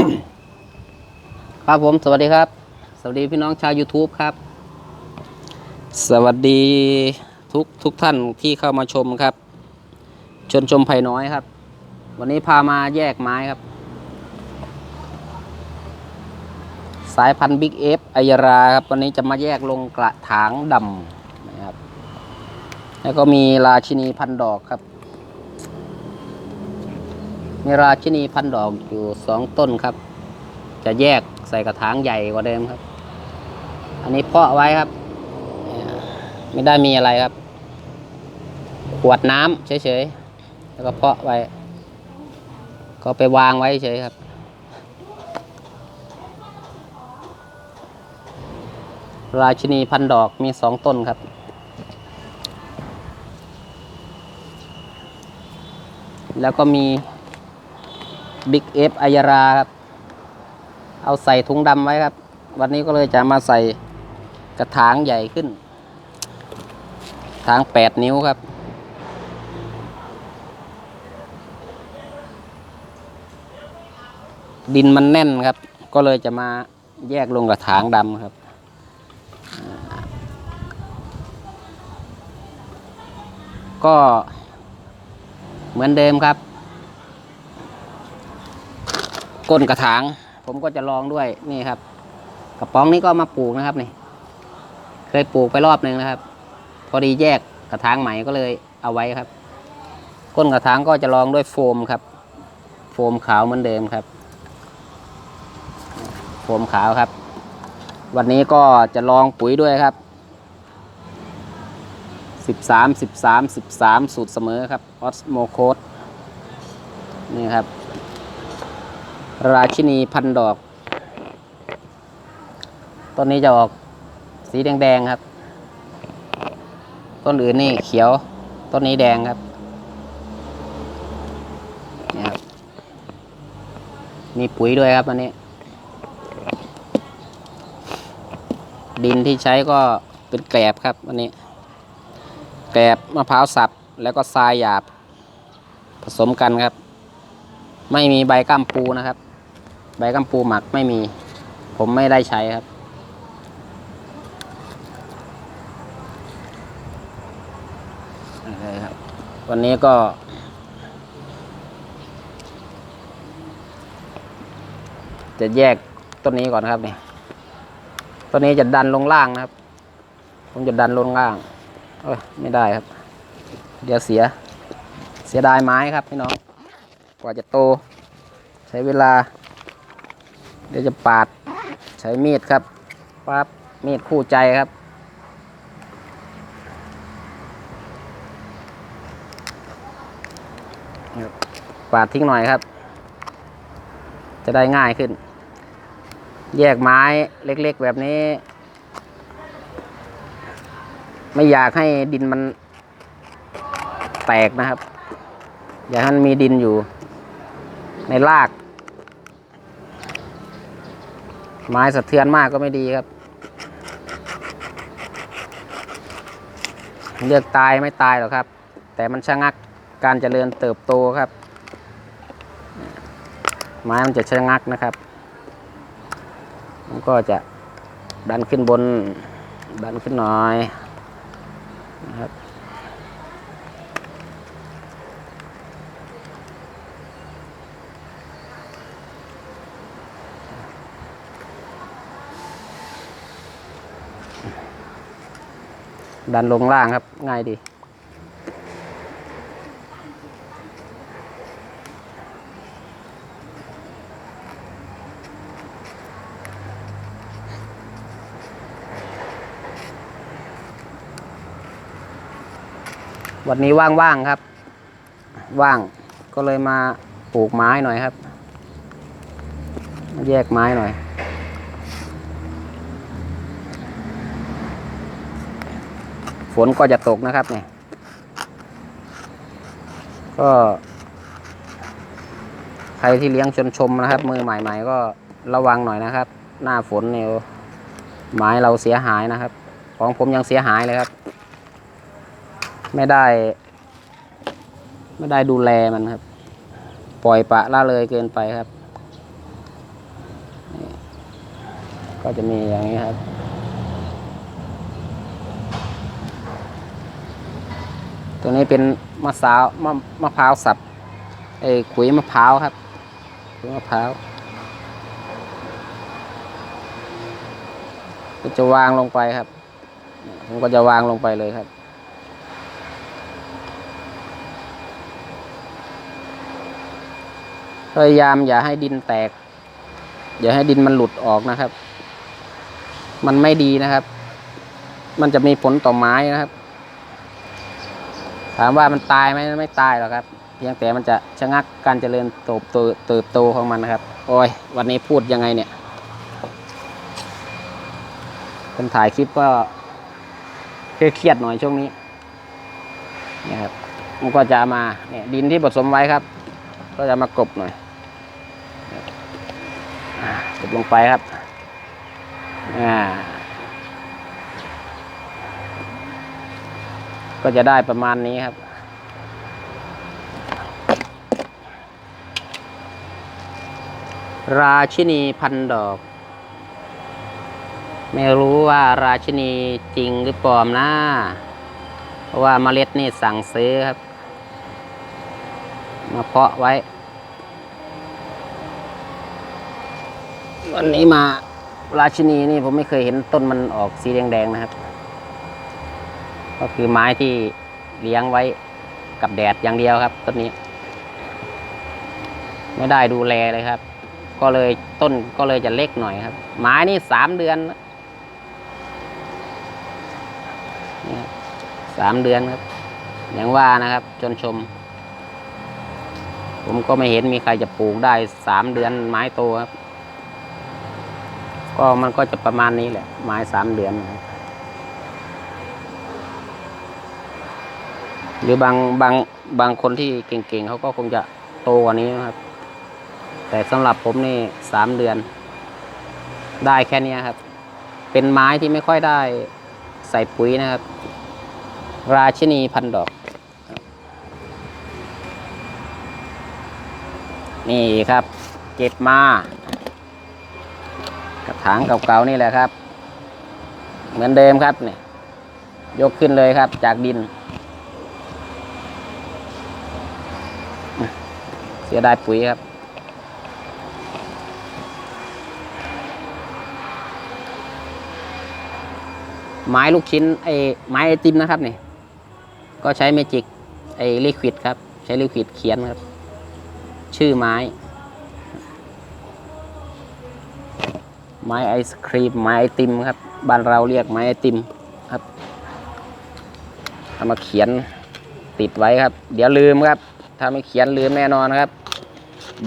ครับผมสวัสดีครับ สวัสดีพี่น้องชาว YouTube ครับ สวัสดีทุกทุกท่านที่เข้ามาชมครับ ชนชมไผ่น้อยครับ วันนี้พามาแยกไม้ครับ สายพันธุ์บิ๊กเอฟไอัยราครับ วันนี้จะมาแยกลงกระถางดำนะครับ แล้วก็มีราชินีพันดอกครับ มีราชินีพันดอกอยู่สองต้นครับ จะแยกใส่กระถางใหญ่กว่าเดิมครับ อันนี้เพาะไว้ครับ ไม่ได้มีอะไรครับ ขวดน้ำเฉยๆ แล้วก็เพาะไว้ ก็ไปวางไว้เฉยครับ ราชินีพันดอกมีสองต้นครับแล้วก็มี บิ๊กเอฟอัยราครับ เอาใส่ถุงดำไว้ครับ วันนี้ก็เลยจะมาใส่กระถางใหญ่ขึ้น ถางแปดนิ้วครับ ดินมันแน่นครับ ก็เลยจะมาแยกลงกระถางดำครับก็เหมือนเดิมครับ ก้นกระถาง ผมก็จะลองด้วยนี่ครับ กระป๋องนี้ก็มาปลูกนะครับนี่ เคยปลูกไปรอบหนึ่งนะครับ พอดีแยกกระถางใหม่ก็เลยเอาไว้ครับ ก้นกระถางก็จะลองด้วยโฟมครับ โฟมขาวเหมือนเดิมครับ โฟมขาวครับ วันนี้ก็จะลองปุ๋ยด้วยครับสิบสามสิบสามสิบสามสูตรเสมอครับออสโมโคดนี่ครับ ราชินีพันดอก ต้นนี้จะออกสีแดงๆครับ ต้นอื่นนี่เขียว ต้นนี้แดงครับนี่ครับ มีปุ๋ยด้วยครับอันนี้ ดินที่ใช้ก็เป็นแกลบครับอันนี้ แกลบมะพร้าวสับแล้วก็ทรายหยาบผสมกันครับ ไม่มีใบกัมปูนะครับ ใบกัมปูหมักไม่มี ผมไม่ได้ใช้ครับ วันนี้ก็ จะแยกต้นนี้ก่อนครับเนี่ยต้นนี้จะดันลงล่างนะครับ ผมจะดันลงล่างเอ้ยไม่ได้ครับ เดี๋ยวเสีย เสียดายไม้ครับพี่น้อง กว่าจะโต ใช้เวลา เดี๋ยวจะปาดใช้มีดครับปั๊บมีดคู่ใจครับ ปาดทิ้งหน่อยครับ จะได้ง่ายขึ้น แยกไม้เล็กๆแบบนี้ ไม่อยากให้ดินมันแตกนะครับ อยากให้มันมีดินอยู่ในราก ไม้สะเทือนมากก็ไม่ดีครับ เลือกตายไม่ตายหรอกครับ แต่มันชะงักการเจริญเติบโตครับ ไม้มันจะชะงักนะครับ มันก็จะดันขึ้นบนดันขึ้นหน่อยนะครับ ดันลงล่างครับ ง่ายดี วันนี้ว่างๆครับ ว่างก็เลยมาปลูกไม้หน่อยครับ แยกไม้หน่อย นก็จะตกนะครับเนี่ยก็ ใครที่เลี้ยงชนชมนะครับ มือใหม่ ๆ ก็ระวังหน่อยนะครับ หน้าฝนเนี่ยไม้เราเสียหายนะครับ ของผมยังเสียหายเลยครับ ไม่ได้ ไม่ได้ดูแลมันครับ ปล่อยปละละเลยเกินไปครับ ก็จะมีอย่างนี้ครับ ตัวนี้เป็นมะสาวมะมะพร้าวสับไอ้ขุยมะพร้าวครับขุยมะพร้าวก็จะวางลงไปครับ ผมก็จะวางลงไปเลยครับ พยายามอย่าให้ดินแตก อย่าให้ดินมันหลุดออกนะครับ มันไม่ดีนะครับ มันจะมีผลต่อไม้นะครับ ถามว่ามันตายไหมไม่ตายหรอกครับ เพียงแต่มันจะชะงักการเจริญเติบโตเติบโตของมันนะครับ โอ้ย วันนี้พูดยังไงเนี่ยคนถ่ายคลิปก็เครียดหน่อยช่วงนี้เนี่ยครับมันก็จะมาเนี่ยดินที่ผสมไว้ครับ ก็จะมากรบหน่อยกรบลงไปครับอ่า ก็จะได้ประมาณนี้ครับ ราชินีพันดอก ไม่รู้ว่าราชินีจริงหรือปลอมนะเพราะว่าเมล็ดนี่สั่งซื้อครับ มาเพาะไว้ วันนี้มาราชินีนี่ผมไม่เคยเห็นต้นมันออกสีแดงๆนะครับ ก็คือไม้ที่เลี้ยงไว้กับแดดอย่างเดียวครับต้นนี้ ไม่ได้ดูแลเลยครับ ก็เลยต้นก็เลยจะเล็กหน่อยครับ ไม้นี่สามเดือนนี่ครับสามเดือนครับ อย่างว่านะครับ จนชม ผมก็ไม่เห็นมีใครจะปลูกได้สามเดือนไม้โตครับ ก็มันก็จะประมาณนี้แหละ ไม้สามเดือนครับ หรือบางบางบางคนที่เก่งๆเขาก็คงจะโตกว่านี้นะครับ แต่สำหรับผมนี่สามเดือน ได้แค่นี้ครับ เป็นไม้ที่ไม่ค่อยได้ใส่ปุ๋ยนะครับ ราชินีพันดอก นี่ครับ เก็บมากระถางเก่าๆนี่แหละครับ เหมือนเดิมครับเนี่ยยกขึ้นเลยครับจากดิน สียดายปุ๋ยครับ ไม้ลูกชิ้นไอ้ไม้ไอติมนะครับนี่ ก็ใช้เมจิกไอ้ลิควิดครับ ใช้ลิควิดเขียนครับ ชื่อไม้ ไม้ไอศครีม ไม้ไอติมครับ บ้านเราเรียกไม้ไอติมครับเอามาเขียนติดไว้ครับ เดี๋ยวลืมครับ ถ้าไม่เขียนลืมแน่นอนครับ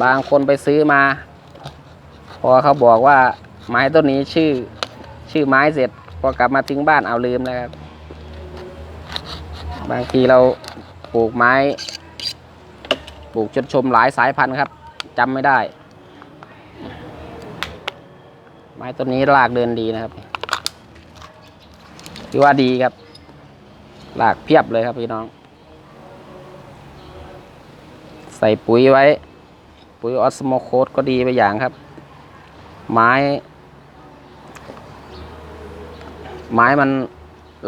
บางคนไปซื้อมา พอเขาบอกว่าไม้ต้นนี้ชื่อ ชื่อไม้เสร็จพอกลับมาถึงบ้านเอาลืมแล้วครับ บางทีเราปลูกไม้ ปลูกจนชมหลายสายพันธุ์ครับจำไม่ได้ ไม้ต้นนี้รากเดินดีนะครับถือว่าดีครับ รากเพียบเลยครับพี่น้อง ใส่ปุ๋ยไว้ ปุ๋ยออสโมโคสก็ดีไปอย่างครับ ไม้ ไม้มัน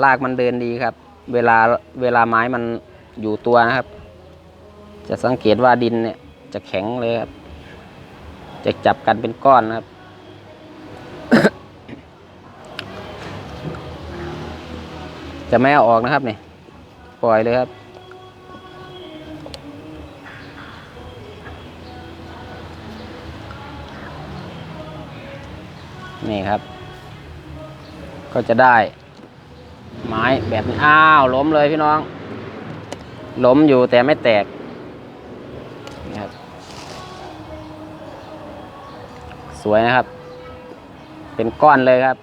รากมันเดินดีครับ เวลาเวลาไม้มันอยู่ตัวนะครับ จะสังเกตว่าดินเนี่ย จะแข็งเลยครับ จะจับกันเป็นก้อนนะครับ จะไม่เอาออกนะครับเนี่ยปล่อยเลยครับ นี่ครับ ก็จะได้ ไม้แบบนี้อ้าวล้มเลยพี่น้อง ล้มอยู่แต่ไม่แตกนี่ครับ สวยนะครับ เป็นก้อนเลยครับ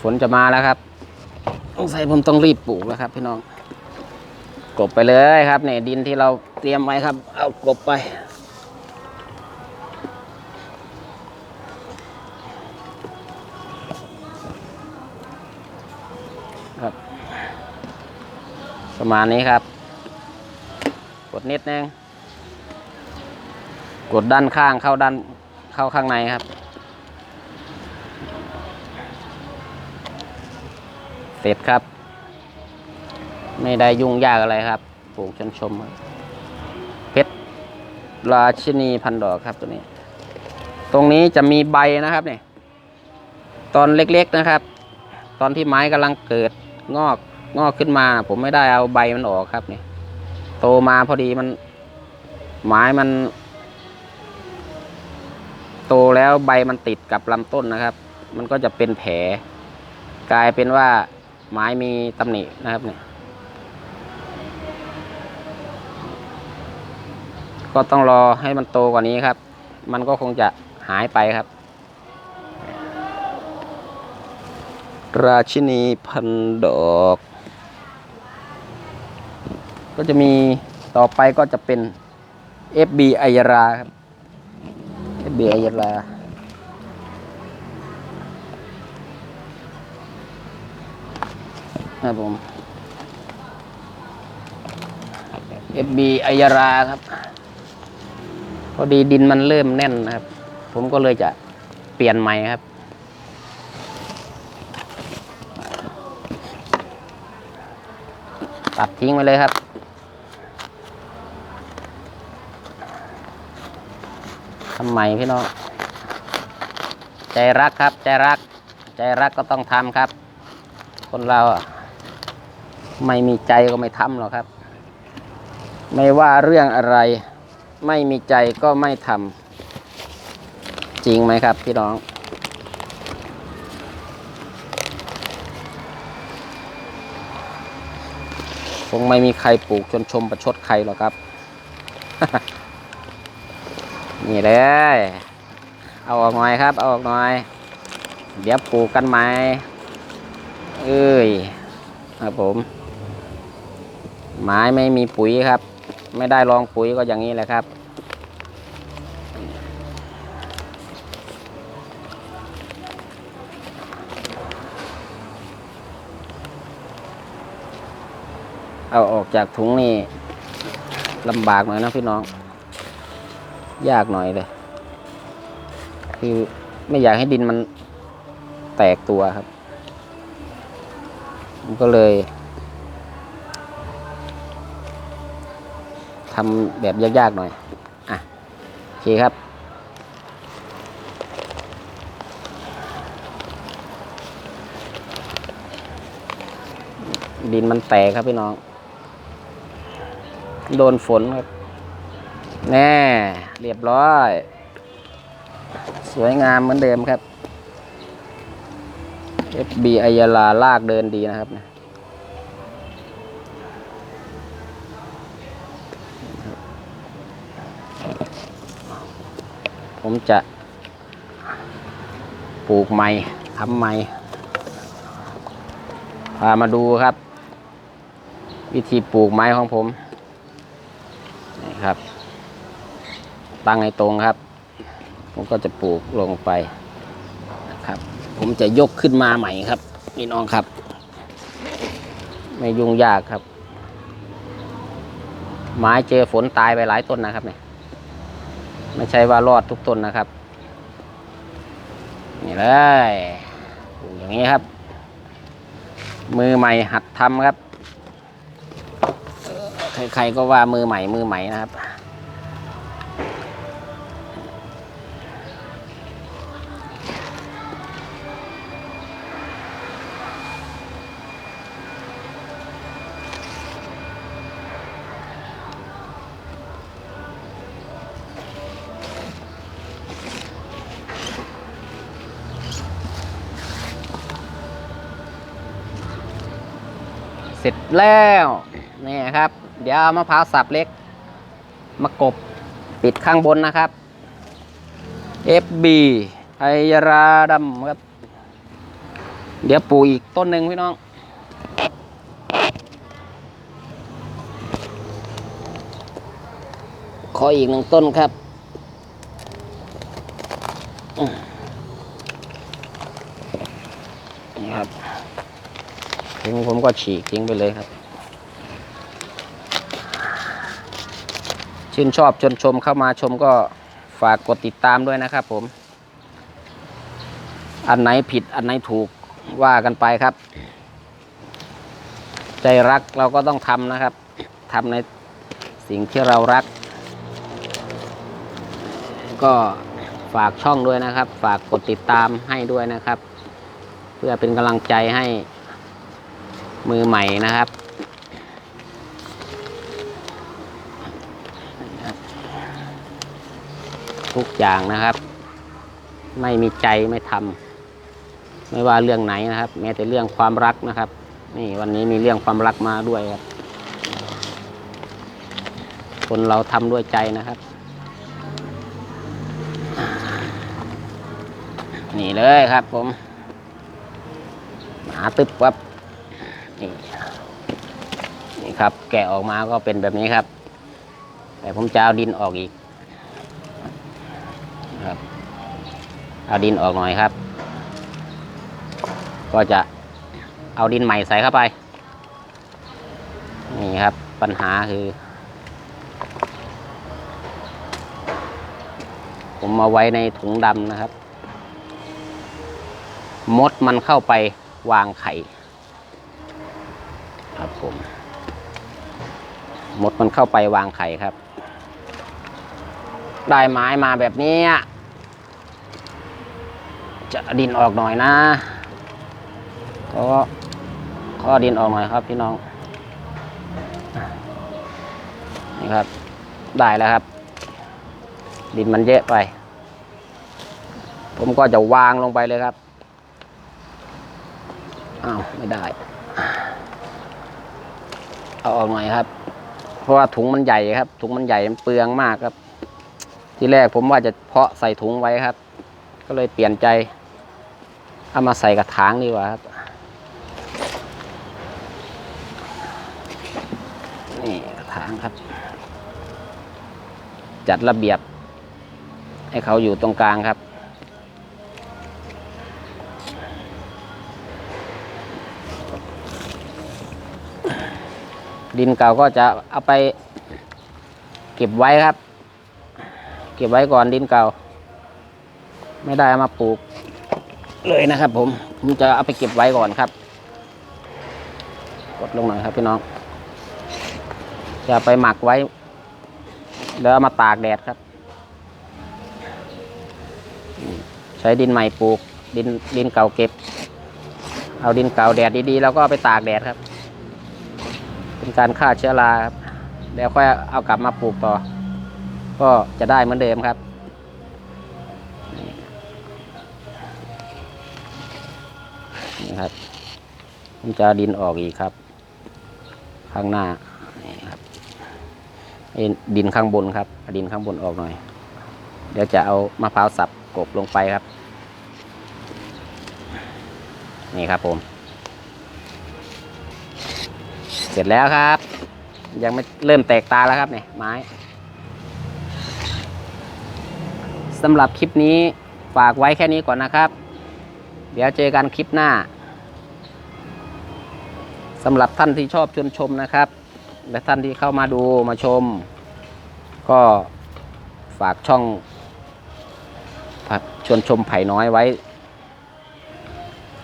ฝนจะมาแล้วครับ งสัยผมต้องรีบปลูกแล้วครับ พี่น้องกบไปเลยครับเนี่ยดินที่เราเตรียมไว้ครับ เอากบไป ครับ ประมาณนี้ครับ กดนิดนึงกดด้านข้างเข้าด้านเข้าข้างในครับ ร็จครับ ไม่ได้ยุ่งยากอะไรครับ ปลูกชนชมเพชรราชินีพันดอกครับตัวนี้ ตรงนี้จะมีใบนะครับเนี่ยตอนเล็กๆนะครับ ตอนที่ไม้กำลังเกิดงอกงอกขึ้นมา ผมไม่ได้เอาใบมันออกครับเนี่ยโตมาพอดีมันไม้มัน โตแล้วใบมันติดกับลำต้นนะครับ มันก็จะเป็นแผล กลายเป็นว่า ไม้มีตำหนินะครับเนี่ยก็ต้องรอให้มันโตกว่านี้ครับ มันก็คงจะหายไปครับ ราชินีพันดอก ก็จะมีต่อไปก็จะเป็น FB ไอยราครับ FB ไอยรา ครับผม FB ไอยราครับ พอดีดินมันเริ่มแน่นนะครับ ผมก็เลยจะเปลี่ยนใหม่ครับ ตัดทิ้งไปเลยครับทำไมพี่น้อง ใจรักครับ ใจรัก ใจรักก็ต้องทำครับ คนเราอะ ไม่มีใจก็ไม่ทำหรอกครับ ไม่ว่าเรื่องอะไร ไม่มีใจก็ไม่ทำจริงไหมครับ พี่น้อง คงไม่มีใครปลูกชนชมประชดใครหรอกครับ นี่เลยเอาออกหน่อยครับ เอาออกหน่อย เดี๋ยวปลูกกันใหมเอ้ยครับผม ไม้ไม่มีปุ๋ยครับ ไม่ได้ลองปุ๋ยก็อย่างนี้แหละครับ เอาออกจากถุงนี่ลำบากหน่อยนะพี่น้อง ยากหน่อยเลย คือไม่อยากให้ดินมันแตกตัวครับ ก็เลย ทำแบบยากๆหน่อย อะโอเคครับ ดินมันแตกครับพี่น้อง โดนฝนครับ แน่ เรียบร้อย สวยงามเหมือนเดิมครับ FB อัยาลาลากเดินดีนะครับ ผมจะปลูกใหม่ทำใหม่พามาดูครับ วิธีปลูกไม้ของผมนี่ครับ ตั้งให้ตรงครับ ผมก็จะปลูกลงไปนะครับ ผมจะยกขึ้นมาใหม่ครับพี่น้องครับ ไม่ยุ่งยากครับ ไม้เจอฝนตายไปหลายต้นนะครับเนี่ย ไม่ใช่ว่ารอดทุกต้นนะครับ นี่เลยปลูกอย่างนี้ครับ มือใหม่หัดทำครับ ใครๆก็ว่ามือใหม่มือใหม่นะครับ เสร็จแล้วนี่ครับ เดี๋ยวมะพร้าวสับเล็ก มากบปิดข้างบนนะครับ FB ไอยราดำครับ เดี๋ยวปลูกอีกต้นหนึ่งพี่น้อง ขออีกหนึ่งต้นครับ นี่ครับิ้งผมก็ฉีกทิ้งไปเลยครับ ชื่นชอบชนชมเข้ามาชมก็ฝากกดติดตามด้วยนะครับผม อันไหนผิดอันไหนถูกว่ากันไปครับ ใจรักเราก็ต้องทำนะครับทำในสิ่งที่เรารัก ก็ฝากช่องด้วยนะครับ ฝากกดติดตามให้ด้วยนะครับ เพื่อเป็นกำลังใจให้ มือใหม่นะครับทุกอย่างนะครับ ไม่มีใจไม่ทำไม่ว่าเรื่องไหนนะครับ แม้แต่เรื่องความรักนะครับ นี่วันนี้มีเรื่องความรักมาด้วยครับ คนเราทำด้วยใจนะครับ นี่เลยครับผมหนาตึบครับ นี่นี่ครับ แกะออกมาก็เป็นแบบนี้ครับ แต่ผมจะเอาดินออกอีกครับเอาดินออกหน่อยครับ ก็จะเอาดินใหม่ใส่เข้าไป นี่ครับปัญหาคือ ผมเอาไว้ในถุงดำนะครับ มดมันเข้าไปวางไข่ ครับผม มดมันเข้าไปวางไข่ครับ ได้ไม้มาแบบนี้ จะดินออกหน่อยนะ ก็ข้อดินออกหน่อยครับพี่น้อง นี่ครับ ได้แล้วครับ ดินมันเยอะไป ผมก็จะวางลงไปเลยครับ อ้าว ไม่ได้ เอาออกหน่อยครับ เพราะว่าถุงมันใหญ่ครับ ถุงมันใหญ่มันเปลืองมากครับ ที่แรกผมว่าจะเพาะใส่ถุงไว้ครับ ก็เลยเปลี่ยนใจ เอามาใส่กระถางดีกว่าครับนี่กระถางครับ จัดระเบียบ ให้เขาอยู่ตรงกลางครับ ดินเก่าก็จะเอาไป เก็บไว้ครับ เก็บไว้ก่อนดินเก่า ไม่ได้เอามาปลูก เลยนะครับ ผมผมจะเอาไปเก็บไว้ก่อนครับ กดลงหน่อยครับพี่น้องจะไปหมักไว้ แล้วเอามาตากแดดครับ ใช้ดินใหม่ปลูก ดินดินเก่าเก็บ เอาดินเก่าแดดดีๆ แล้วก็ไปตากแดดครับ เป็นการฆ่าเชื้อราครับแล้วค่อยเอากลับมาปลูกต่อ ก็จะได้เหมือนเดิมครับ นี่ครับผมจะดินออกอีกครับ ข้างหน้านี่ครับดินข้างบนครับดินข้างบนออกหน่อย เดี๋ยวจะเอามะพร้าวสับกบลงไปครับ นี่ครับผม สร็จแล้วครับ ยังไม่เริ่มแตกตาแล้วครับเนี่ยไม้สำหรับคลิปนี้ฝากไว้แค่นี้ก่อนนะครับ เดี๋ยวเจอกันคลิปหน้าสำหรับท่านที่ชอบชวนชมนะครับ และท่านที่เข้ามาดูมาชม ก็ฝากช่องชวนชมไผ่น้อยไว้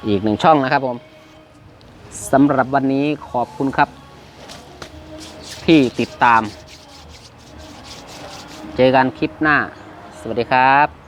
อีกหนึ่งช่องนะครับผมสำหรับวันนี้ขอบคุณครับ ที่ติดตาม เจอกันคลิปหน้า สวัสดีครับ